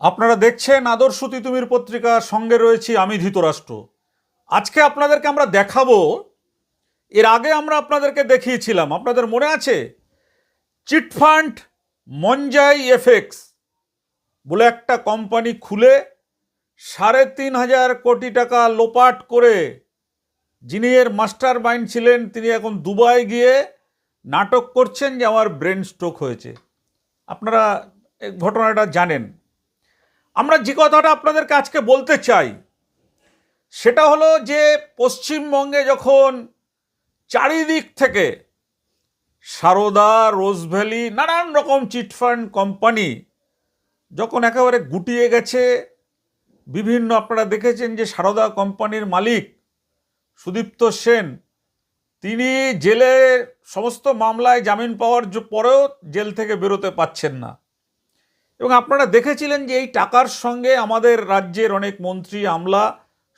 আপনারা দেখছেন আদর্শ তিতুমির পত্রিকা, সঙ্গে রয়েছি আমি ধৃতরাষ্ট্র। আজকে আপনাদেরকে আমরা দেখাবো, এর আগে আমরা আপনাদেরকে দেখিয়েছিলাম, আপনাদের মনে আছে? চিটফান্ড মঞ্জাই এফেক্স বলে একটা কোম্পানি খুলে সাড়ে তিন হাজার কোটি টাকা লোপাট করে যিনি এর মাস্টার মাইন্ড ছিলেন, তিনি এখন দুবাই গিয়ে নাটক করছেন যে আমার ব্রেন স্ট্রোক হয়েছে। আপনারা ঘটনাটা জানেন। আমরা যে কথাটা আপনাদেরকে আজকে বলতে চাই, সেটা হলো যে পশ্চিমবঙ্গে যখন চারিদিক থেকে সারদা, রোজভ্যালি, নানান রকম চিটফান্ড কোম্পানি যখন একেবারে গুটিয়ে গেছে, বিভিন্ন আপনারা দেখেছেন যে সারদা কোম্পানির মালিক সুদীপ্ত সেন, তিনি জেলে সমস্ত মামলায় জামিন পাওয়ার পরেও জেল থেকে বেরোতে পাচ্ছেন না। এবং আপনারা দেখেছিলেন যে এই টাকার সঙ্গে আমাদের রাজ্যের অনেক মন্ত্রী, আমলা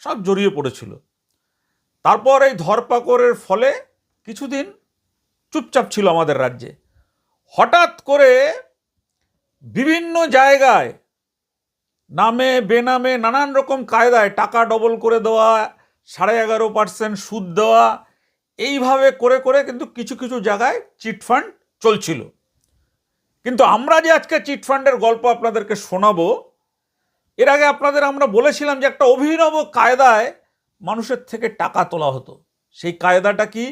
সব জড়িয়ে পড়েছিল। তারপর এই ধরপাকড়ের ফলে কিছুদিন চুপচাপ ছিল আমাদের রাজ্যে। হঠাৎ করে বিভিন্ন জায়গায়, নামে বেনামে নানান রকম কায়দায় টাকা ডবল করে দেওয়া, সাড়ে এগারো পার্সেন্ট সুদ দেওয়া, এইভাবে করে করে কিন্তু কিছু কিছু জায়গায় চিটফান্ড চলছিল। কিন্তু আমরা যে আজকে চিটফান্ডের গল্প আপনাদেরকে শোনাবো, এর আগে আপনাদের আমরা বলেছিলাম যে একটা অভিনব কায়দায় মানুষের থেকে টাকা তোলা হতো। সেই কায়দাটা কি?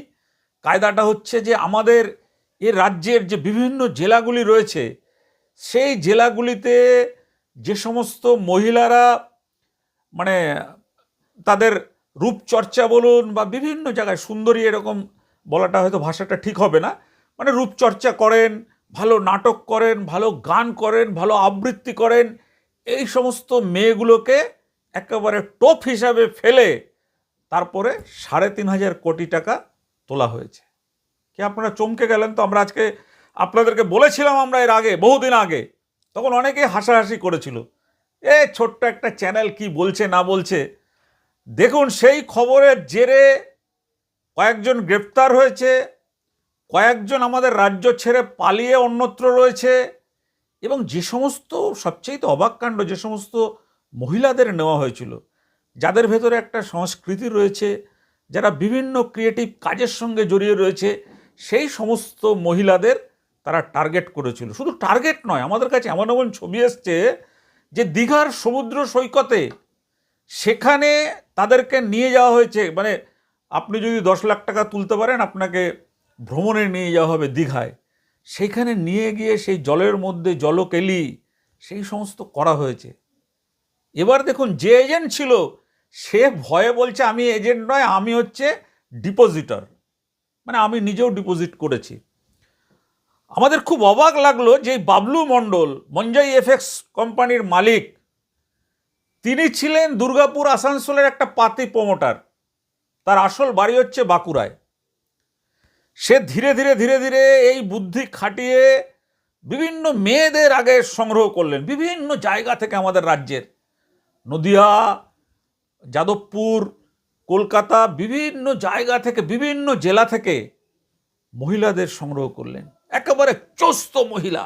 কায়দাটা হচ্ছে যে আমাদের এ রাজ্যের যে বিভিন্ন জেলাগুলি রয়েছে, সেই জেলাগুলিতে যে সমস্ত মহিলারা মানে তাদের রূপচর্চা বলুন বা বিভিন্ন জায়গায় সুন্দরী এরকম বলাটা হয়তো ভাষাটা ঠিক হবে না মানে রূপচর্চা করেন ভালো নাটক করেন, ভালো গান করেন, ভালো আবৃত্তি করেন, এই সমস্ত মেয়েগুলোকে একেবারে টোপ হিসাবে ফেলে তারপরে সাড়ে তিন হাজার কোটি টাকা তোলা হয়েছে। কি আপনারা চমকে গেলেন? তো আমরা আজকে আপনাদেরকে বলেছিলাম আমরা এর আগে, বহুদিন আগে, তখন অনেকেই হাসাহাসি করেছিল। এ ছোট্ট একটা চ্যানেল কি বলছে, না বলছে? দেখুন, সেই খবরের জেরে কয়েকজন গ্রেপ্তার হয়েছে কয়েকজন আমাদের রাজ্য ছেড়ে পালিয়ে অন্যত্র রয়েছে এবং যে সমস্ত, সবচেয়ে তো অবাক কাণ্ড, যে সমস্ত মহিলাদের নেওয়া হয়েছিল, যাদের ভেতরে একটা সংস্কৃতি রয়েছে, যারা বিভিন্ন ক্রিয়েটিভ কাজের সঙ্গে জড়িয়ে রয়েছে, সেই সমস্ত মহিলাদের তারা টার্গেট করেছিল। শুধু টার্গেট নয়, আমাদের কাছে এমন এমন ছবি এসছে যে দীঘার সমুদ্র সৈকতে সেখানে তাদেরকে নিয়ে যাওয়া হয়েছে। মানে আপনি যদি দশ লাখ টাকা তুলতে পারেন, আপনাকে ভ্রমণে নিয়ে যাওয়া হবে দীঘায়। সেইখানে নিয়ে গিয়ে সেই জলের মধ্যে জলকেলি, সেই সমস্ত করা হয়েছে। এবার দেখুন, যে এজেন্ট ছিল, সে ভয়ে বলছে, আমি এজেন্ট নয়, আমি হচ্ছে ডিপোজিটর মানে আমি নিজেও ডিপোজিট করেছি। আমাদের খুব অবাক লাগল যে বাবলু মণ্ডল, মঞ্জাই এফএক্স কোম্পানির মালিক, তিনি ছিলেন দুর্গাপুর আসানসোলের একটা পাতি প্রমোটার তার আসল বাড়ি হচ্ছে বাঁকুড়ায়। সে ধীরে ধীরে ধীরে ধীরে এই বুদ্ধি খাটিয়ে বিভিন্ন মেয়েদের আগে সংগ্রহ করলেন, বিভিন্ন জায়গা থেকে আমাদের রাজ্যের। নদিয়া, যাদবপুর, কলকাতা, বিভিন্ন জায়গা থেকে, বিভিন্ন জেলা থেকে মহিলাদের সংগ্রহ করলেন। একেবারে চস্ত মহিলা।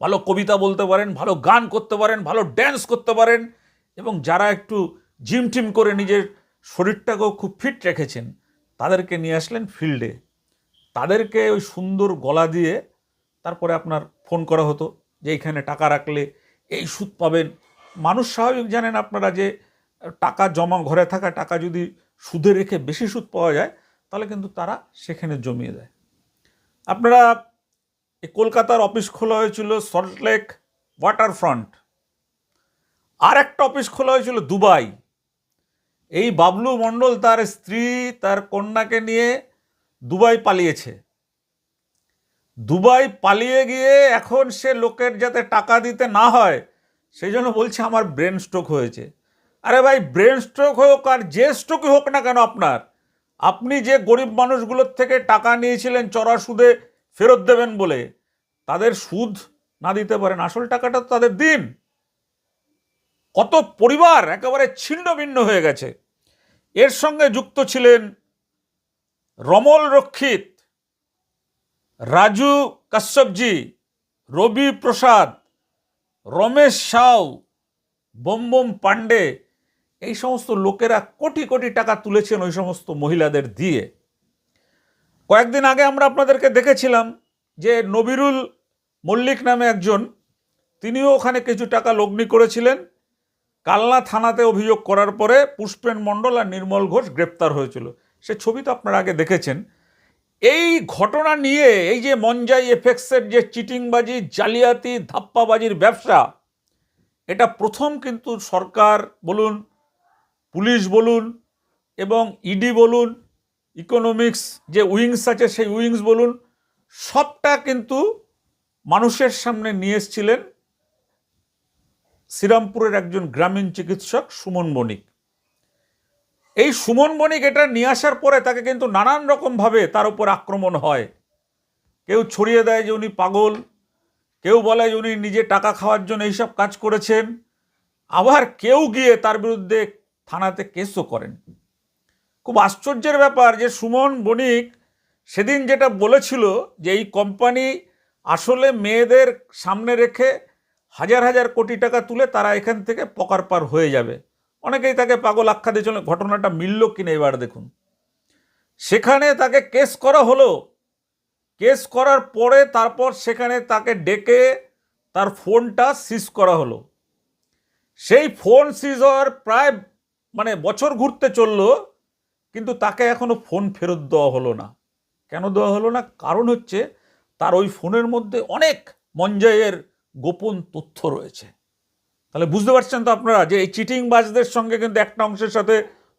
ভালো কবিতা বলতে পারেন, ভালো গান করতে পারেন, ভালো ড্যান্স করতে পারেন এবং যারা একটু জিম টিম করে নিজের শরীরটাকেও খুব ফিট রেখেছেন, তাদেরকে নিয়ে আসলেন ফিল্ডে তাদেরকে ওই সুন্দর গলা দিয়ে তারপরে আপনার ফোন করা হতো যে এইখানে টাকা রাখলে এই সুদ পাবেন। মানুষ স্বাভাবিক জানেন আপনারা যে টাকা জমা ঘরে থাকা টাকা যদি সুদে রেখে বেশি সুদ পাওয়া যায়, তাহলে কিন্তু তারা সেখানে জমিয়ে দেয়। আপনারা কলকাতার অফিস খোলা হয়েছিল সল্টলেক ওয়াটার ফ্রন্ট আর একটা অফিস খোলা হয়েছিল দুবাই। এই বাবলু মণ্ডল তার স্ত্রী, তার কন্যাকে নিয়ে দুবাই পালিয়েছে। দুবাই পালিয়ে গিয়ে এখন সে লোকের যাতে টাকা দিতে না হয়, সেই জন্য বলছে আমার ব্রেন স্ট্রোক হয়েছে। আরে ভাই, ব্রেন স্ট্রোক হোক আর যে স্ট্রোকই হোক না কেন আপনার, আপনি যে গরিব মানুষগুলোর থেকে টাকা নিয়েছিলেন চড়া সুদে ফেরত দেবেন বলে, তাদের সুদ না দিতে পারেন। আসল টাকাটা তো তাদের দিন। কত পরিবার একেবারে ছিন্ন ভিন্ন হয়ে গেছে। এর সঙ্গে যুক্ত ছিলেন রমল রক্ষিত, রাজু কাশ্যপজি, রবি প্রসাদ, রমেশ সাউ বম পাণ্ডে, এই সমস্ত লোকেরা কোটি কোটি টাকা তুলেছেন ওই সমস্ত মহিলাদের দিয়ে। কয়েকদিন আগে আমরা আপনাদেরকে দেখেছিলাম যে নবিরুল মল্লিক নামে একজন, তিনিও ওখানে কিছু টাকা লগ্নি করেছিলেন। কালনা থানাতে অভিযোগ করার পরে পুষ্পেন মণ্ডল আর নির্মল ঘোষ গ্রেপ্তার হয়েছিল। সে ছবি তো আপনারা আগে দেখেছেন। এই ঘটনা নিয়ে, এই যে মঞ্জাই এফেক্সের যে চিটিংবাজি, জালিয়াতি, ধাপ্পাবাজির ব্যবসা, এটা প্রথম কিন্তু সরকার বলুন, পুলিশ বলুন এবং ইডি বলুন ইকোনমিক্স যে উইংস আছে সেই উইংস বলুন, সবটা কিন্তু মানুষের সামনে নিয়ে এসেছিলেন শ্রীরামপুরের একজন গ্রামীণ চিকিৎসক সুমন বণিক এই সুমন বণিক এটা নিয়ে আসার পরে তাকে কিন্তু নানান রকমভাবে তার উপর আক্রমণ হয়। কেউ ছড়িয়ে দেয় যে উনি পাগল, কেউ বলে যে উনি নিজে টাকা খাওয়ার জন্য এইসব কাজ করেছেন। আবার কেউ গিয়ে তার বিরুদ্ধে থানাতে কেসও করেন। খুব আশ্চর্যের ব্যাপার যে সুমন বণিক সেদিন যেটা বলেছিল যে এই কোম্পানি আসলে মেয়েদের সামনে রেখে হাজার হাজার কোটি টাকা তুলে তারা এখান থেকে পকার পার হয়ে যাবে। অনেকেই তাকে পাগল আখ্যা দিয়েছিল ঘটনাটা মিলল কিনা এবার দেখুন। সেখানে তাকে কেস করা হলো। কেস করার পরে তারপর সেখানে তাকে ডেকে তার ফোনটা সিজ করা হলো। সেই ফোন সিজ হওয়ার প্রায় মানে বছর ঘুরতে চলল, কিন্তু তাকে এখনও ফোন ফেরত দেওয়া হলো না। কেন দেওয়া হলো না? কারণ হচ্ছে তার ওই ফোনের মধ্যে অনেক মঞ্জয়ের গোপন তথ্য রয়েছে। তাহলে বুঝতে পারছেন তো আপনারা যে এই চিটিংবাজদের সঙ্গে কিন্তু একটা অংশের সাথে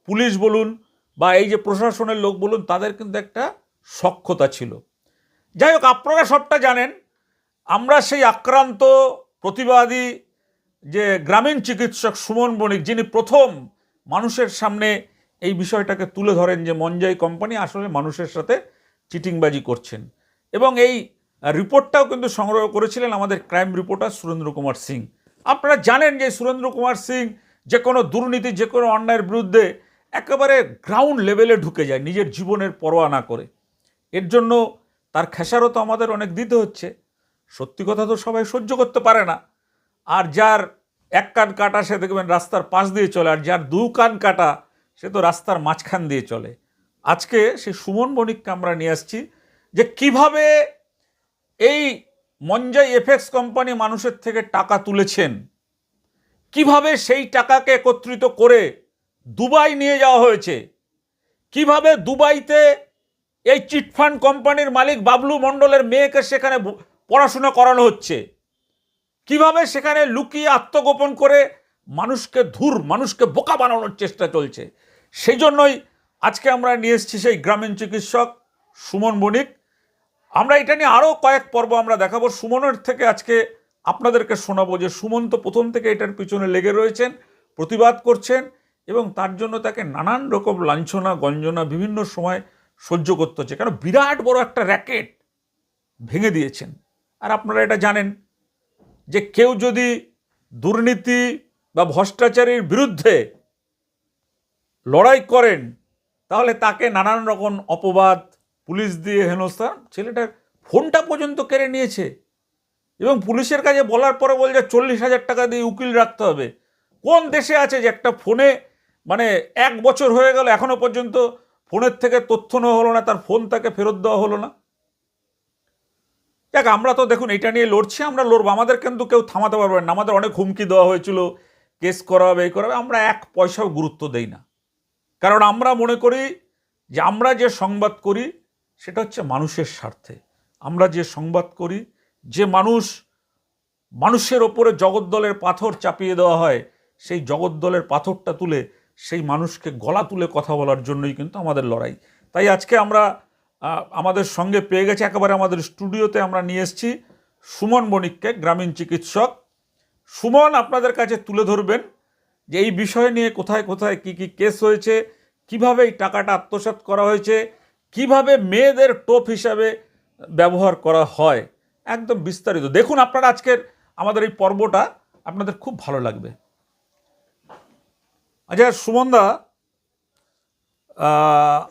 পুলিশ বলুন বা এই যে প্রশাসনের লোক বলুন, তাদের কিন্তু একটা সক্ষতা ছিল। যাই হোক, আপনারা সবটা জানেন। আমরা সেই আক্রান্ত প্রতিবাদী যে গ্রামীণ চিকিৎসক সুমন বণিক, যিনি প্রথম মানুষের সামনে এই বিষয়টাকে তুলে ধরেন যে মঞ্জাই কোম্পানি আসলে মানুষের সাথে চিটিংবাজি করছেন। এবং এই রিপোর্টটাও কিন্তু সংগ্রহ করেছিলেন আমাদের ক্রাইম রিপোর্টার সুরেন্দ্র কুমার সিং। আপনারা জানেন যে সুরেন্দ্র কুমার সিং যে কোনো দুর্নীতি, যে কোনো অন্যায়ের বিরুদ্ধে একেবারে গ্রাউন্ড লেভেলে ঢুকে যায়, নিজের জীবনের পরোয়া না করে। এর জন্য তার খেসারও তো আমাদের অনেক দিতে হচ্ছে। সত্যি কথা তো সবাই সহ্য করতে পারে না। আর যার এক কান কাটা সে দেখবেন রাস্তার পাশ দিয়ে চলে, আর যার দু কান কাটা সে তো রাস্তার মাঝখান দিয়ে চলে। আজকে সেই সুমন বণিককে আমরা নিয়ে আসছি যে কীভাবে এই মঞ্জাই এফেক্স কোম্পানি মানুষের থেকে টাকা তুলেছেন। কীভাবে সেই টাকাকে একত্রিত করে দুবাই নিয়ে যাওয়া হয়েছে? কীভাবে দুবাইতে এই চিটফান্ড কোম্পানির মালিক বাবলু মণ্ডলের মেয়েকে সেখানে পড়াশোনা করানো হচ্ছে? কীভাবে সেখানে লুকিয়ে আত্মগোপন করে মানুষকে ধুর, মানুষকে বোকা বানানোর চেষ্টা চলছে? সেই জন্যই আজকে আমরা নিয়ে এসেছি সেই গ্রামীণ চিকিৎসক সুমন বণিক আমরা এটা নিয়ে আরও কয়েক পর্ব আমরা দেখাবো। সুমনের থেকে আজকে আপনাদেরকে শোনাবো যে সুমন তো প্রথম থেকে এটার পিছনে লেগে রয়েছেন, প্রতিবাদ করছেন এবং তার জন্য তাকে নানান রকম লাঞ্ছনা, গঞ্জনা বিভিন্ন সময় সহ্য করতে হচ্ছে। কারণ বিরাট বড় একটা র্যাকেট ভেঙে দিয়েছেন। আর আপনারা এটা জানেন যে কেউ যদি দুর্নীতি বা ভ্রষ্টাচারের বিরুদ্ধে লড়াই করেন, তাহলে তাকে নানান রকম অপবাদ পুলিশ দিয়ে হেনস্থা ছেলেটার ফোনটা পর্যন্ত কেড়ে নিয়েছে। এবং পুলিশের কাছে বলার পরে বলছে, চল্লিশ হাজার টাকা দিয়ে উকিল রাখতে হবে। কোন দেশে আছে যে একটা ফোনে মানে এক বছর হয়ে গেল, এখনও পর্যন্ত ফোনের থেকে তথ্য নেওয়া হলো না, তার ফোন তাকে ফেরত দেওয়া হলো না? দেখ আমরা তো দেখুন, এটা নিয়ে লড়ছি, আমরা লড়বো। আমাদের কিন্তু কেউ থামাতে পারবে না। আমাদের অনেক হুমকি দেওয়া হয়েছিল, কেস করা হবে এই করা হবে আমরা এক পয়সাও গুরুত্ব দেই না। কারণ আমরা মনে করি যে আমরা যে সংবাদ করি সেটা হচ্ছে মানুষের স্বার্থে। আমরা যে সংবাদ করি, যে মানুষ মানুষের ওপরে জগদ্দলের পাথর চাপিয়ে দেওয়া হয়, সেই জগদ্দলের পাথরটা তুলে সেই মানুষকে গলা তুলে কথা বলার জন্যই কিন্তু আমাদের লড়াই। তাই আজকে আমরা আমাদের সঙ্গে পেয়ে গেছে একেবারে আমাদের স্টুডিওতে আমরা নিয়ে এসেছি সুমন বণিককে গ্রামীণ চিকিৎসক। সুমন আপনাদের কাছে তুলে ধরবেন যে এই বিষয় নিয়ে কোথায় কোথায় কি কি কেস হয়েছে, কীভাবে এই টাকাটা আত্মসাৎ করা হয়েছে কীভাবে মেয়েদের টোপ হিসাবে ব্যবহার করা হয়, একদম বিস্তারিত। দেখুন আপনারা আজকের আমাদের এই পর্বটা, আপনাদের খুব ভালো লাগবে। আচ্ছা সুমনদা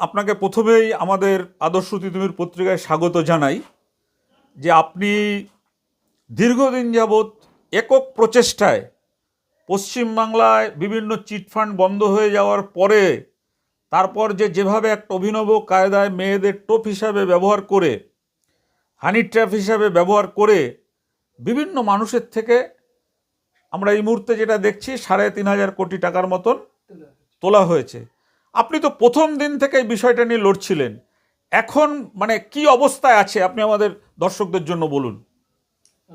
আপনাকে প্রথমেই আমাদের আদর্শ তিতুমির পত্রিকায় স্বাগত জানাই যে আপনি দীর্ঘদিন যাবৎ একক প্রচেষ্টায় পশ্চিমবাংলায় বিভিন্ন চিটফান্ড বন্ধ হয়ে যাওয়ার পরে তারপর যে যেভাবে একটা অভিনব কায়দায় মেয়েদের টোপ হিসাবে ব্যবহার করে, হানি ট্র্যাপ হিসাবে ব্যবহার করে বিভিন্ন মানুষের থেকে আমরা এই মুহূর্তে যেটা দেখছি, সাড়ে তিন হাজার কোটি টাকার মতন তোলা হয়েছে। আপনি তো প্রথম দিন থেকে এই বিষয়টা নিয়ে লড়ছিলেন। এখন মানে কি অবস্থায় আছে? আপনি আমাদের দর্শকদের জন্য বলুন।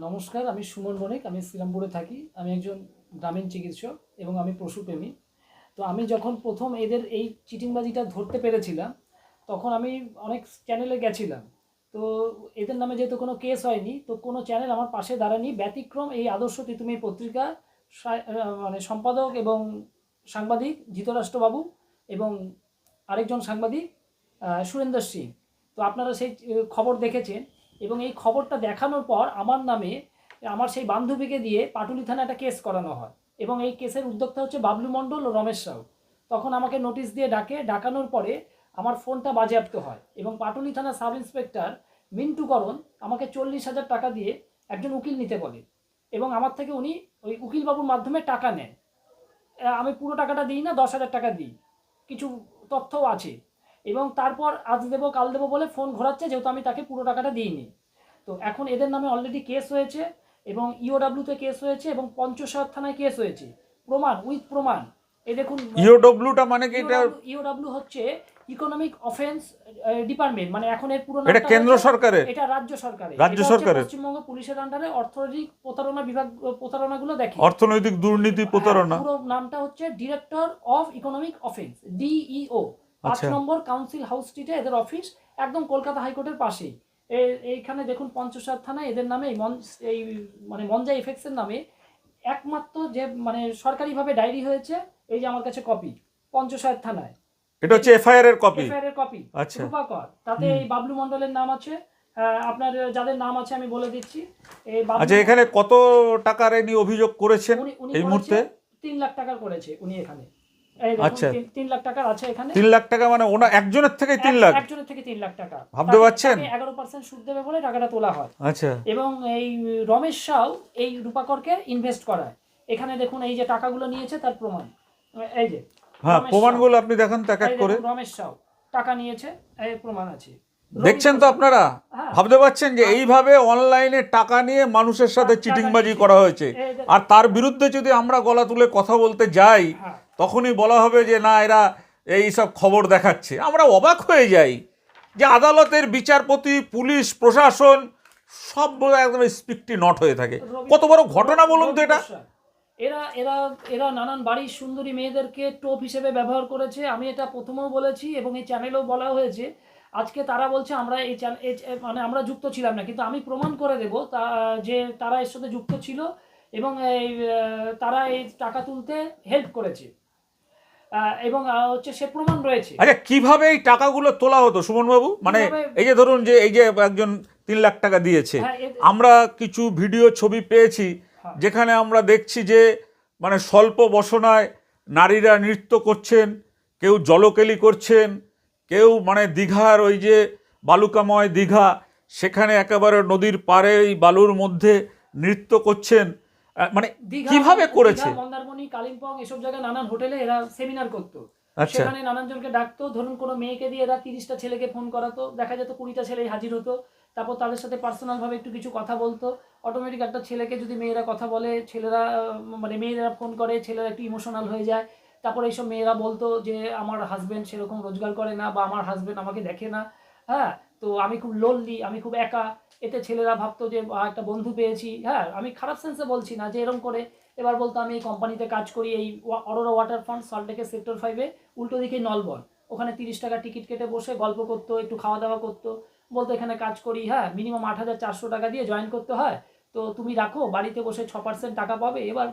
নমস্কার, আমি সুমন বণিক, আমি শ্রীরামপুরে থাকি। আমি একজন গ্রামীণ চিকিৎসক এবং আমি পশুপ্রেমী। তো আমি যখন প্রথম এদের এই চিটিংবাজিটা ধরতে পেরেছিলাম, তখন আমি অনেক চ্যানেলে গেছিলাম। তো এদের নামে যেহেতু কোনো কেস হয়নি, তো কোনো চ্যানেল আমার পাশে দাঁড়ানি ব্যতিক্রম এই আদর্শ তিতুমি পত্রিকা মানে সম্পাদক এবং সাংবাদিক জিতরাষ্ট্রবাবু এবং আরেকজন সাংবাদিক সুরেন্দর সিং। তো আপনারা সেই খবর দেখেছেন এবং এই খবরটা দেখানোর পর আমার নামে আমার সেই বান্ধবীকে দিয়ে পাটুলি থানা একটা কেস করানো হয়। এবং এই কেসের উদ্যোক্তা হচ্ছে বাবলু মণ্ডল ও রমেশ সাউ তখন আমাকে নোটিশ দিয়ে ডাকে, ডাকানোর পরে আমার ফোনটা বাজেয়াপ্ত হয় এবং পাটুলি থানা সাব ইন্সপেক্টর মিন্টু করণ আমাকে চল্লিশ হাজার টাকা দিয়ে একজন উকিল নিতে বলে এবং আমার থেকে উনি ওই উকিলবাবুর মাধ্যমে টাকা নেন। আমি পুরো টাকাটা দিই না, দশ হাজার টাকা দিই। কিছু তথ্যও আছে এবং তারপর আজ দেবো, কাল দেবো বলে ফোন ঘোরাচ্ছে, যেহেতু আমি তাকে পুরো টাকাটা দিইনি। তো এখন এদের নামে অলরেডি কেস হয়েছে। এবং E ইওডাব্লিউতে কেস হয়েছে এবং পঞ্চশাল থানায় কেস হয়েছে। প্রমাণ উইথ প্রমাণ। এই দেখুন ইওডব্লিউটা মানে কি এটা? ইওডাব্লিউ হচ্ছে ইকোনমিক অফেন্স ডিপার্টমেন্ট মানে এখন এর পুরো এটা কেন্দ্র সরকারের? এটা রাজ্য সরকারের। রাজ্য সরকারের। পশ্চিমবঙ্গ পুলিশের আন্ডারে অর্থনৈতিক প্রতারণা বিভাগ প্রতারণাগুলো দেখে। অর্থনৈতিক দুর্নীতি প্রতারণা। হ্যাঁ, পুরো নামটা হচ্ছে director of economic offence DEO পাঁচ আচ্ছা। নম্বর কাউন্সিল হাউস স্ট্রিটে এদের অফিস একদম কলকাতা হাইকোর্টের পাশেই। এইখানে দেখুন পঞ্চসার থানায় এদের নামে এই মন এই মানে মঞ্জা এফেক্টসের নামে একমাত্র যে মানে সরকারিভাবে ডায়েরি হয়েছে এই যে আমার কাছে কপি পঞ্চসার থানায়। এটা হচ্ছে এফআইআর এর কপি? এফআইআর এর কপি আচ্ছা। রূপাকর। তাতে এই বাবলু মণ্ডলের নাম আছে আপনার যাদের নাম আছে আমি বলে দিচ্ছি। এই আচ্ছা এখানে কত টাকার এ নিয়ে অভিযোগ করেছেন এই মুহূর্তে? তিন লাখ টাকার করেছে উনি এখানে। আচ্ছা। তিন- লাখ টাকার আছে এখানে। তিন লাখ টাকা মানে ওনা একজনের থেকে তিন লাখ? একজনের থেকে তিন লাখ টাকা। ভাবতে পারছেন? এগারো পার্সেন্ট সুদ দেবে বলে টাকাটা তোলা হয়। আচ্ছা। এবং এই রমেশ সাউ এই রূপাকরকে ইনভেস্ট করায়। এখানে দেখুন এই যে টাকাগুলো নিয়েছে তার প্রমাণ। এই যে হ্যাঁ প্রমাণগুলো আপনি দেখান তো এক এক করে। রমেশ সাউ। টাকা নিয়েছে এই প্রমাণ আছে। দেখছেন তো আপনারা? হ্যাঁ। ভাবতে পারছেন যে এইভাবে অনলাইনে টাকা নিয়ে মানুষের সাথে চিটিংবাজি করা হয়েছে। আর তার বিরুদ্ধে যদি আমরা গলা তুলে কথা বলতে যাই হ্যাঁ। তখনই বলা হবে যে না এরা এই সব খবর দেখাচ্ছে। আমরা অবাক হয়ে যাই যে আদালতের বিচারপতি পুলিশ প্রশাসন সব একদম স্পিকটি নট হয়ে থাকে। কত বড় ঘটনা বলুন তো এটা। এরা এরা এরা নানান বাড়ির সুন্দরী মেয়েদেরকে টোপ হিসেবে ব্যবহার করেছে। আমি এটা প্রথমেও বলেছি এবং এই চ্যানেলেও বলা হয়েছে। আজকে তারা বলছে আমরা এই মানে আমরা যুক্ত ছিলাম না। কিন্তু আমি প্রমাণ করে দেব তা যে তারা এর সাথে যুক্ত ছিল এবং এই তারা এই টাকা তুলতে হেল্প করেছে। এবং হচ্ছে সে প্রমাণ রয়েছে আচ্ছা কীভাবে এই টাকাগুলো তোলা হতো সুমন বাবু মানে এই যে ধরুন যে এই যে একজন তিন লাখ টাকা দিয়েছে হ্যাঁ, আমরা কিছু ভিডিও ছবি পেয়েছি হ্যাঁ। যেখানে আমরা দেখছি যে মানে স্বল্প বসনায় নারীরা নৃত্য করছেন কেউ জলকেলি করছেন কেউ মানে দীঘার ওই যে বালুকাময় দীঘা সেখানে একেবারে নদীর পাড়ে এই বালুর মধ্যে নৃত্য করছেন মানে কীভাবে করেছে? মন্দারমণি কালিম্পং এসব জায়গায় নানান হোটেলে এরা সেমিনার করতো। আচ্ছা। সেখানে নানান জনকে ডাকতো। ধরুন কোনো মেয়েকে দিয়ে এরা তিরিশটা ছেলেকে ফোন করাতো। দেখা যেত কুড়িটা ছেলে হাজির হতো। তারপর তাদের সাথে পার্সোনাল ভাবে একটু কিছু কথা বলতো। অটোমেটিক একটা ছেলেকে যদি মেয়েরা কথা বলে ছেলেরা মানে মেয়েরা ফোন করে ছেলেরা একটু ইমোশনাল হয়ে যায়। তারপর এইসব মেয়েরা বলতো যে আমার হাজবেন্ড সেরকম রোজগার করে না বা আমার হাজবেন্ড আমাকে দেখে না। হ্যাঁ? তো আমি খুব লোনলি আমি খুব একা। এতে ছেলেরা ভাবতো যে একটা বন্ধু পেয়েছি। হ্যাঁ আমি খারাপ সেন্সে বলছি না যে এরকম করে এবার বলতো, আমি এই কোম্পানিতে কাজ করি, এই অরোরা ওয়াটার ফ্রন্ট সল্টেকের সেক্টর ফাইভে উল্টো দিকে নলবন। ওখানে তিরিশ টাকা টিকিট কেটে বসে গল্প করতো, একটু খাওয়া দাওয়া করতো। বলতো, এখানে কাজ করি। হ্যাঁ মিনিমাম আট হাজার চারশো টাকা দিয়ে জয়েন করতে হয়। তো তুমি রাখো, বাড়িতে বসে ছ পার্সেন্ট টাকা পাবে। এবার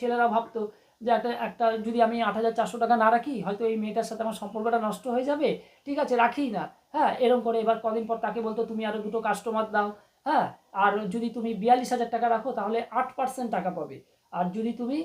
ছেলেরা ভাবতো যে একটা একটা যদি আমি আট হাজার চারশো টাকা না রাখি, হয়তো এই মেয়েটার সাথে আমার সম্পর্কটা নষ্ট হয়ে যাবে। ঠিক আছে রাখি না। হ্যাঁ এরকম করে এবার কদিন পর তাকে বলতো, তুমি আরও দুটো কাস্টমার দাও। হ্যাঁ আর যদি তুমি বিয়াল্লিশ হাজার টাকা রাখো, তাহলে আট পার্সেন্ট টাকা পাবে। আর যদি তুমি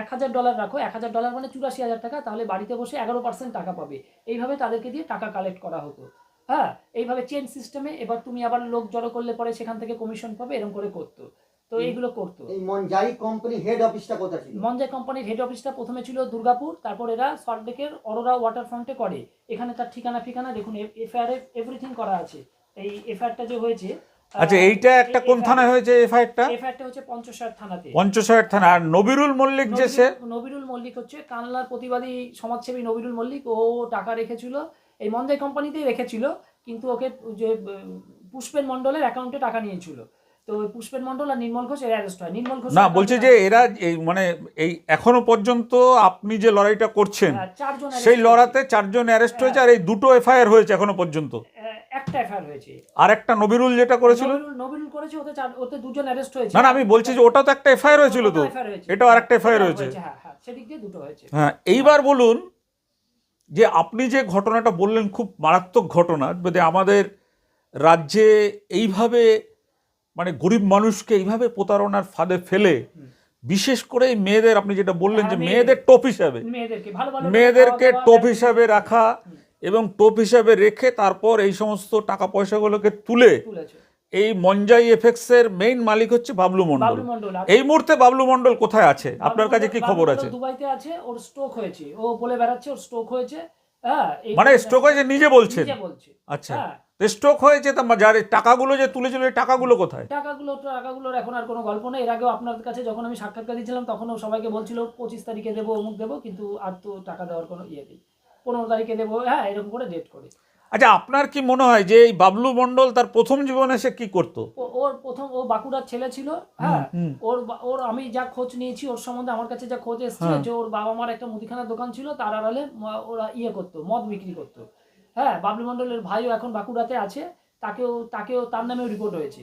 এক হাজার ডলার রাখো, এক হাজার ডলার মানে চুরাশি হাজার টাকা, তাহলে বাড়িতে বসে এগারো পার্সেন্ট টাকা পাবে। এইভাবে তাদেরকে দিয়ে টাকা কালেক্ট করা হতো। হ্যাঁ এইভাবে চেন সিস্টেমে এবার তুমি আবার লোক জড়ো করলে পরে সেখান থেকে কমিশন পাবে এরকম করে করতো। তো এইগুলো করতো। এই মঞ্জাই কোম্পানি হেড অফিসটা কোথায় ছিল? মঞ্জাই কোম্পানির হেড অফিসটা প্রথমে ছিল দুর্গাপুর তারপর এরা সল্টলেকের অরোরা ওয়াটার ফ্রন্টে করে। এখানে তার ঠিকানা ফিকানা দেখুন এফআইআর এভরিথিং করা আছে। এই এফআইআরটা যে হয়েছে আচ্ছা এইটা একটা কোন থানায় হয়েছে এফআইআরটা এফআইআরটা হচ্ছে পঞ্চশাট থানাতে। পঞ্চশাহের থানা। আর নবিরুল মল্লিক যে সে? নবিরুল- মল্লিক হচ্ছে কানলার প্রতিবাদী সমাজসেবী নবিরুল মল্লিক। ও টাকা রেখেছিল এই মঞ্জাই কোম্পানিতেই রেখেছিল কিন্তু ওকে যে উম, পুষ্পেন মণ্ডলের অ্যাকাউন্টে টাকা নিয়েছিল। তো ওই পুষ্পেন মণ্ডল আর নির্মল ঘোষ এর অ্যারেস্ট হয়। নির্মল ঘোষ না বলছে যে এরা এই মানে এই এখনও পর্যন্ত আপনি যে লড়াইটা করছেন হ্যাঁ, সেই লড়াতে চারজন অ্যারেস্ট হয়েছে আর এই দুটো এফআইআর হয়েছে এখনও পর্যন্ত। একটা এফআইআর হয়েছে। আর একটা নবিরুল যেটা করেছিল? নবিরুল নবিরুল করেছে ওতে চার ওতে দুজন অ্যারেস্ট হয়েছে। না না আমি বলছি যে ওটা তো একটা এফআইআর হয়েছিল তো। হয়েছে। হ্যাঁ হ্যাঁ সেদিক দিয়ে দুটো হয়েছে। হ্যাঁ এইবার বলুন যে আপনি যে ঘটনাটা বললেন খুব মারাত্মক ঘটনা আমাদের রাজ্যে এইভাবে মানে গরিব মানুষকে এইভাবে প্রতারণার ফাঁদে ফেলে বিশেষ করে মেয়েদের আপনি যেটা বললেন যে হ্যাঁ, মেয়েদের টোপ হিসাবে। মেয়েদেরকে টোপ হিসাবে রাখা এবং টোপ হিসাবে রেখে তারপর এই সমস্ত টাকা পয়সাগুলোকে তুলে এই মঞ্জাই এফেক্টসের মেইন মালিক হচ্ছে বাবলু আর- এই মুহূর্তে বাবলু মণ্ডল কোথায় আছে? আপনার কাছে কি খবর আছে? দুবাইতে আছে ওর স্ট্রোক হয়েছে। ও বলে বেড়াচ্ছে ওর স্ট্রোক হয়েছে হ্যাঁ মানে স্ট্রোক হয়েছে নিজে বলছেন? নিজে বলছে। আচ্ছা। স্ট্রোক হয়েছে তা যার টাকাগুলো যে তুলেছিল এই টাকাগুলো কোথায়? টাকাগুলো টাকাগুলোর এখন আর কোনো গল্প নেই। এর আগেও আপনার কাছে যখন আমি সাক্ষাৎকার দিয়েছিলাম তখনও সবাইকে বলছিল পঁচিশ তারিখে দেবো অমুক দেবো। কিন্তু আর তো টাকা দেওয়ার কোনো ইয়ে নেই। পনেরো তারিখে দেবো হ্যাঁ এরকম করে ডেট করে। আচ্ছা আপনার কি মনে হয় যে এই বাবলু মন্ডল তার প্রথম জীবনে সে কি করতো? ও- ওর প্রথম ও বাঁকুড়ার ছেলে ছিল হ্যাঁ ওর ওর আমি যা খোঁজ নিয়েছি ওর সম্বন্ধে আমার কাছে যা খোঁজ এসেছে হ্যাঁ। যে ওর বাবা মার একটা মুদিখানার দোকান ছিল তার আড়ালে ওরা ইয়ে করতো মদ বিক্রি করতো। হ্যাঁ বাবলু মণ্ডলের ভাইও এখন বাঁকুড়াতে আছে তাকেও তাকেও তার নামেও রিপোর্ট হয়েছে।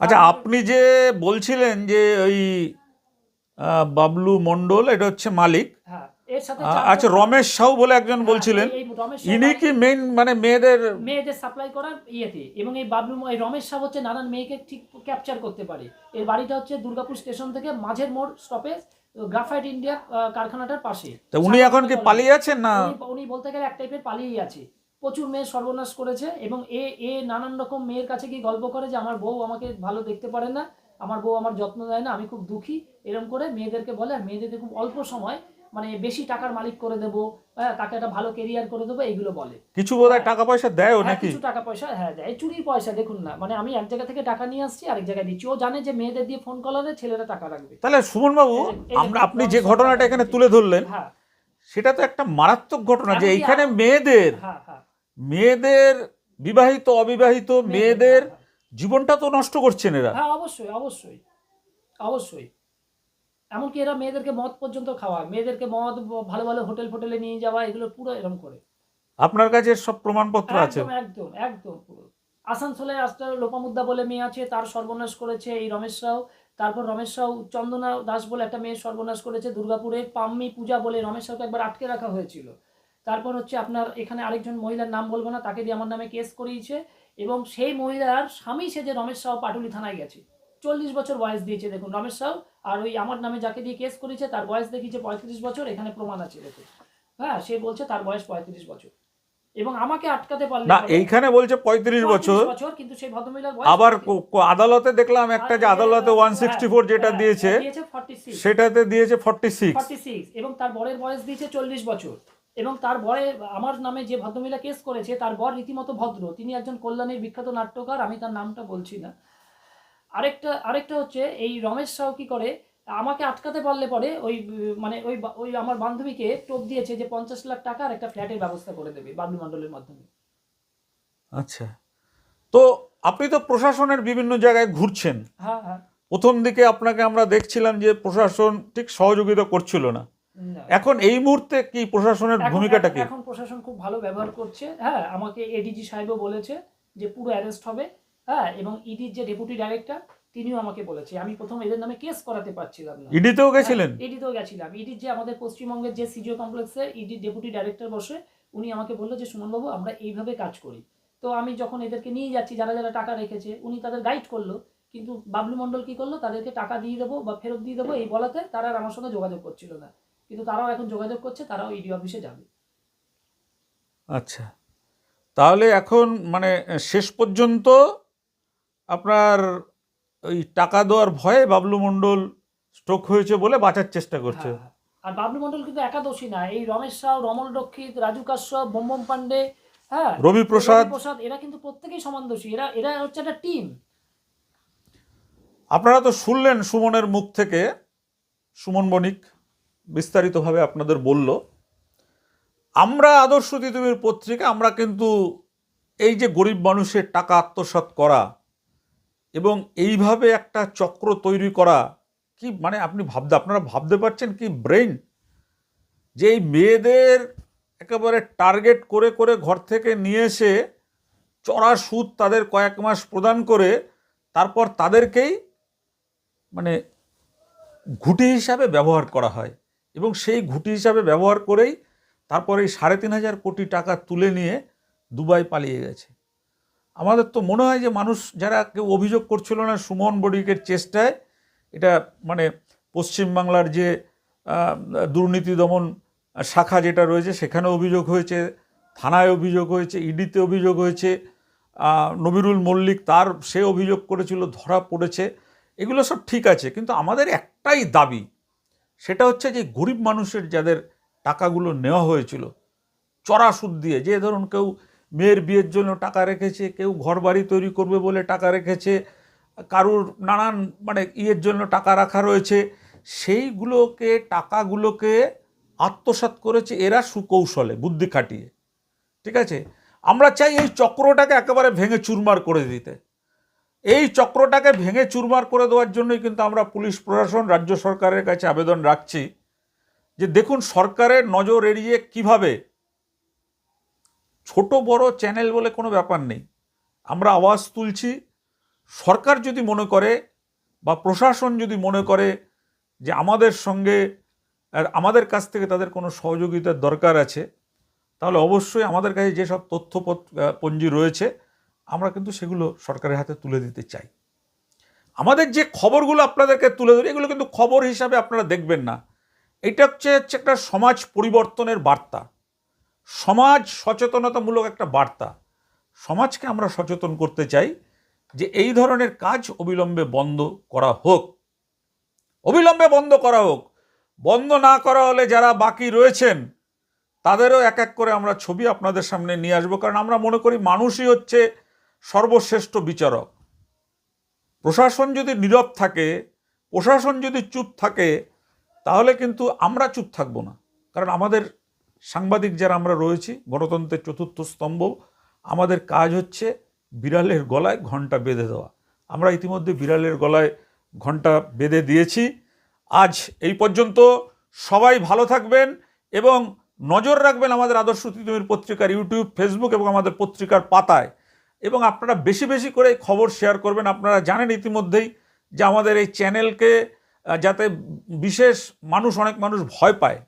আচ্ছা আপনি যে বলছিলেন যে ওই বাবলু মণ্ডল এটা হচ্ছে মালিক। হ্যাঁ এর সাথে আচ্ছা রমেশ সাউ বলে একজন হ্যাঁ, বলছিলেন। ইনি কি মেইন মানে মেয়েদের মেয়েদের সাপ্লাই করার ইয়েতে এবং এই বাবলু এই রমেশ সাহ হচ্ছে নানান মেয়েকে ঠিক ক্যাপচার করতে পারে। এর বাড়িটা হচ্ছে দুর্গাপুর স্টেশন থেকে মাঝের মোড় স্টপেজ গ্রাফাইট ইন্ডিয়া কারখানাটার পাশে। তা উনি এখন কি পালিয়ে আছেন না? উনি- বলতে গেলে এক টাইপের পালিয়েই আছে। প্রচুর মেয়ে সর্বনাশ করেছে এবং এ এ নানান রকম মেয়ের কাছে কি গল্প করে যে আমার বউ আমাকে ভালো দেখতে পারে না আমার বউ আমার যত্ন দেয় না আমি খুব দুঃখী এরম করে মেয়েদেরকে বলে আর মেয়েদেরকে খুব অল্প সময় মানে বেশি টাকার মালিক করে দেবো হ্যাঁ তাকে একটা ভালো কেরিয়ার করে দেবো এইগুলো বলে। কিছু বোধহয় টাকা পয়সা দেয়ও হ্যাঁ, নাকি? কিছু টাকা পয়সা হ্যাঁ দেয়। চুরির পয়সা দেখুন না মানে আমি এক জায়গা থেকে টাকা নিয়ে আসছি আরেক জায়গায় দিচ্ছি। ও জানে যে মেয়েদের দিয়ে ফোন কলারে ছেলেরা টাকা রাখবে। তাহলে সুমন বাবু আমরা আপনি যে ঘটনাটা এখানে তুলে ধরলেন হ্যাঁ। সেটা তো একটা মারাত্মক ঘটনা যে এইখানে মেয়েদের হ্যাঁ মেয়েদের বিবাহিত অবিবাহিত মেয়েদের জীবনটা তো নষ্ট করছেন এরা। হ্যাঁ অবশ্যই অবশ্যই অবশ্যই। এমনকি এরা মেয়েদেরকে মদ পর্যন্ত খাওয়ায় মেয়েদেরকে মদ ভালো ভালো হোটেল ফোটেলে নিয়ে যাওয়া এগুলো পুরো এরকম করে। আপনার কাছে সব প্রমাণপত্র আছে? একদম একদম। পুরো আসানসোলে আজকে লোপামুদ্দা বলে মেয়ে আছে তার সর্বনাশ করেছে এই রমেশ রাও। তারপর রমেশ রাও চন্দনা দাস বলে একটা মেয়ে সর্বনাশ করেছে দুর্গাপুরে পাম্মি পূজা বলে রমেশ রাওকে একবার আটকে রাখা হয়েছিল। তারপর হচ্ছে আপনার এখানে আরেকজন মহিলার নাম বলব না তাকে দিয়ে আমার নামে কেস করিয়েছে। এবং সেই মহিলার স্বামী সে যে রমেশ রাও পাটুলি থানায় গেছে। চল্লিশ বছর বয়স দিয়েছে দেখুন রমেশ রাও আর ওই আমার নামে যাকে দিয়ে কেস করেছে তার বয়স দেখিয়েছে পঁয়ত্রিশ বছর এখানে প্রমাণ আছে দেখুন। হ্যাঁ সে বলছে তার বয়স পঁয়ত্রিশ বছর। এবং আমাকে আটকাতে পারলে না এইখানে বলছে পঁয়ত্রিশ বছর। বছর কিন্তু সেই ভদ্রমহিলার আবার 35 কো- কো- আদালতে দেখলাম একটা যে আদালতে ওয়ান সিক্সটি ফোর যেটা হ্যাঁ, দিয়েছে দিয়েছে 46 সেটাতে দিয়েছে ফর্টি সিক্স এবং তার বরের বয়স দিয়েছে চল্লিশ বছর। এবং তার বরে আমার নামে যে ভদ্রমহিলা কেস করেছে তার বর রীতিমতো ভদ্র। তিনি একজন কল্যাণীর বিখ্যাত নাট্যকার আমি তার নামটা বলছি না। আরেকটা আরেকটা হচ্ছে এই রমেশ সাউ কি করে আমাকে আটকাতে পারলে পরে ওই মানে ওই ওই আমার বান্ধবীকে টোপ দিয়েছে যে পঞ্চাশ লাখ টাকা আর একটা ফ্ল্যাটের ব্যবস্থা করে দেবে বাবলু মণ্ডলের মাধ্যমে। আচ্ছা। তো আপনি তো প্রশাসনের বিভিন্ন জায়গায় ঘুরছেন। হ্যাঁ হ্যাঁ। প্রথম দিকে আপনাকে আমরা দেখছিলাম যে প্রশাসন ঠিক সহযোগিতা করছিল না। না। এখন এই মুহূর্তে কি প্রশাসনের ভূমিকাটা কি? এখন প্রশাসন খুব ভালো ব্যবহার করছে। হ্যাঁ আমাকে এডিজি সাহেবও বলেছে যে পুরো অ্যারেস্ট হবে। হ্যাঁ এবং ইডির যে ডেপুটি ডাইরেক্টর তিনিও আমাকে বলেছে। আমি প্রথম এদের নামে কেস করাতে পারছিলাম না। ইডিতেও গেছিলেন? ইডিতেও গেছিলাম। ইডির যে আমাদের পশ্চিমবঙ্গের যে সিজিও কমপ্লেক্সে ইডির ডেপুটি ডাইরেক্টর বসে উনি আমাকে বলল যে সুমনবাবু আমরা এইভাবে কাজ করি। তো আমি যখন এদেরকে নিয়ে যাচ্ছি যারা যারা টাকা রেখেছে উনি তাদের গাইড করল। কিন্তু বাবলু মণ্ডল কি করল? তাদেরকে টাকা দিয়ে দেবো বা ফেরত দিয়ে দেবো এই বলাতে তারা আর আমার সঙ্গে যোগাযোগ করছিল না। কিন্তু তারাও এখন যোগাযোগ করছে তারাও ইডি অফিসে যাবে। আচ্ছা। তাহলে এখন মানে শেষ পর্যন্ত আপনার ওই টাকা দেওয়ার ভয়ে বাবলু মণ্ডল স্ট্রোক হয়েছে বলে বাঁচার চেষ্টা করছে। হ্যাঁ, আর বাবলু মন্ডল কিন্তু একাদশী না এই রমেশ রাও রমল রক্ষিত রাজু কাশ্যপ বম্বম পান্ডে হ্যাঁ রবি প্রসাদ। প্রসাদ এরা কিন্তু প্রত্যেকেই সমান দোষী। এরা এরা হচ্ছে একটা টিম আপনারা তো শুনলেন সুমনের মুখ থেকে সুমন বণিক বিস্তারিতভাবে আপনাদের বলল আমরা আদর্শ তিতুমির পত্রিকা আমরা কিন্তু এই যে গরিব মানুষের টাকা আত্মসাৎ করা এবং এইভাবে একটা চক্র তৈরি করা কি মানে আপনি ভাবতে, আপনারা ভাবতে পারছেন কি ব্রেন যে এই মেয়েদের একেবারে টার্গেট করে করে ঘর থেকে নিয়ে এসে চড়া সুদ তাদের কয়েক মাস প্রদান করে, তারপর তাদেরকেই মানে ঘুটি হিসাবে ব্যবহার করা হয়। এবং সেই ঘুটি হিসাবে ব্যবহার করেই তারপরে এই সাড়ে তিন হাজার কোটি টাকা তুলে নিয়ে দুবাই পালিয়ে গেছে। আমাদের তো মনে হয় যে মানুষ যারা কেউ অভিযোগ করছিল না সুমন বণিকের চেষ্টায়, এটা মানে পশ্চিমবাংলার যে দুর্নীতি দমন শাখা যেটা রয়েছে সেখানে অভিযোগ হয়েছে, থানায় অভিযোগ হয়েছে, ইডিতে অভিযোগ হয়েছে নবিরুল মল্লিক তার সে অভিযোগ করেছিল, ধরা পড়েছে, এগুলো সব ঠিক আছে। কিন্তু আমাদের একটাই দাবি, সেটা হচ্ছে যে গরিব মানুষের যাদের টাকাগুলো নেওয়া হয়েছিল, চড়া সুদ দিয়ে, যে ধরুন কেউ মেয়ের বিয়ের জন্য টাকা রেখেছে, কেউ ঘরবাড়ি তৈরি করবে বলে টাকা রেখেছে, কারুর নানান মানে ইয়ের জন্য টাকা রাখা রয়েছে, সেইগুলোকে, টাকাগুলোকে আত্মসাৎ করেছে এরা সুকৌশলে বুদ্ধি খাটিয়ে। ঠিক আছে? আমরা চাই এই চক্রটাকে একেবারে ভেঙে চুরমার করে দিতে। এই চক্রটাকে ভেঙে চুরমার করে দেওয়ার জন্যই কিন্তু আমরা পুলিশ প্রশাসন, রাজ্য সরকারের কাছে আবেদন রাখছি যে দেখুন সরকারের নজর এড়িয়ে কীভাবে ছোট বড় চ্যানেল বলে কোনো ব্যাপার নেই। আমরা আওয়াজ তুলছি, সরকার যদি মনে করে বা প্রশাসন যদি মনে করে যে আমাদের সঙ্গে আমাদের কাছ থেকে তাদের কোনো সহযোগিতার দরকার আছে, তাহলে অবশ্যই আমাদের কাছে যেসব তথ্য পঞ্জি রয়েছে, আমরা কিন্তু সেগুলো সরকারের হাতে তুলে দিতে চাই। আমাদের যে খবরগুলো আপনাদেরকে তুলে ধরি, এগুলো কিন্তু খবর হিসাবে আপনারা দেখবেন না। এটা হচ্ছে হচ্ছে একটা সমাজ পরিবর্তনের বার্তা। সমাজ সচেতনতামূলক একটা বার্তা। সমাজকে আমরা সচেতন করতে চাই যে এই ধরনের কাজ অবিলম্বে বন্ধ করা হোক। অবিলম্বে বন্ধ করা হোক। বন্ধ না করা হলে যারা বাকি রয়েছেন, তাদেরও এক এক করে আমরা ছবি আপনাদের সামনে নিয়ে আসব। কারণ আমরা মনে করি মানুষই হচ্ছে সর্বশ্রেষ্ঠ বিচারক। প্রশাসন যদি নীরব থাকে, প্রশাসন যদি চুপ থাকে, তাহলে কিন্তু আমরা চুপ থাকব না। কারণ আমাদের সাংবাদিক যারা আমরা রয়েছি, গণতন্ত্রের চতুর্থ স্তম্ভ, আমাদের কাজ হচ্ছে বিড়ালের গলায় ঘণ্টা বেঁধে দেওয়া। আমরা ইতিমধ্যে বিড়ালের গলায় ঘণ্টা বেঁধে দিয়েছি। আজ এই পর্যন্ত সবাই ভালো থাকবেন এবং নজর রাখবেন আমাদের আদর্শ তিতুমির পত্রিকার ইউটিউব, ফেসবুক এবং আমাদের পত্রিকার পাতায়। এবং আপনারা বেশি বেশি করে খবর শেয়ার করবেন। আপনারা জানেন ইতিমধ্যেই যে আমাদের এই চ্যানেলকে যাতে বিশেষ মানুষ, অনেক মানুষ ভয় পায়।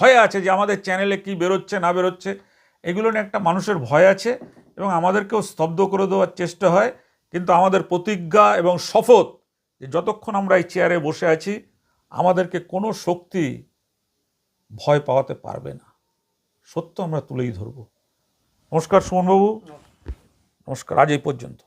ভয় আছে যে আমাদের চ্যানেলে কি বেরোচ্ছে না বেরোচ্ছে। এগুলো নিয়ে একটা মানুষের ভয় আছে এবং আমাদেরকেও স্তব্ধ করে দেওয়ার চেষ্টা হয়। কিন্তু আমাদের প্রতিজ্ঞা এবং শপথ যে যতক্ষণ আমরা এই চেয়ারে বসে আছি আমাদেরকে কোনো শক্তি ভয় পাওয়াতে পারবে না। সত্য আমরা তুলেই ধরব। নমস্কার সুমনবাবু। নমস্কার। আজ এই পর্যন্ত।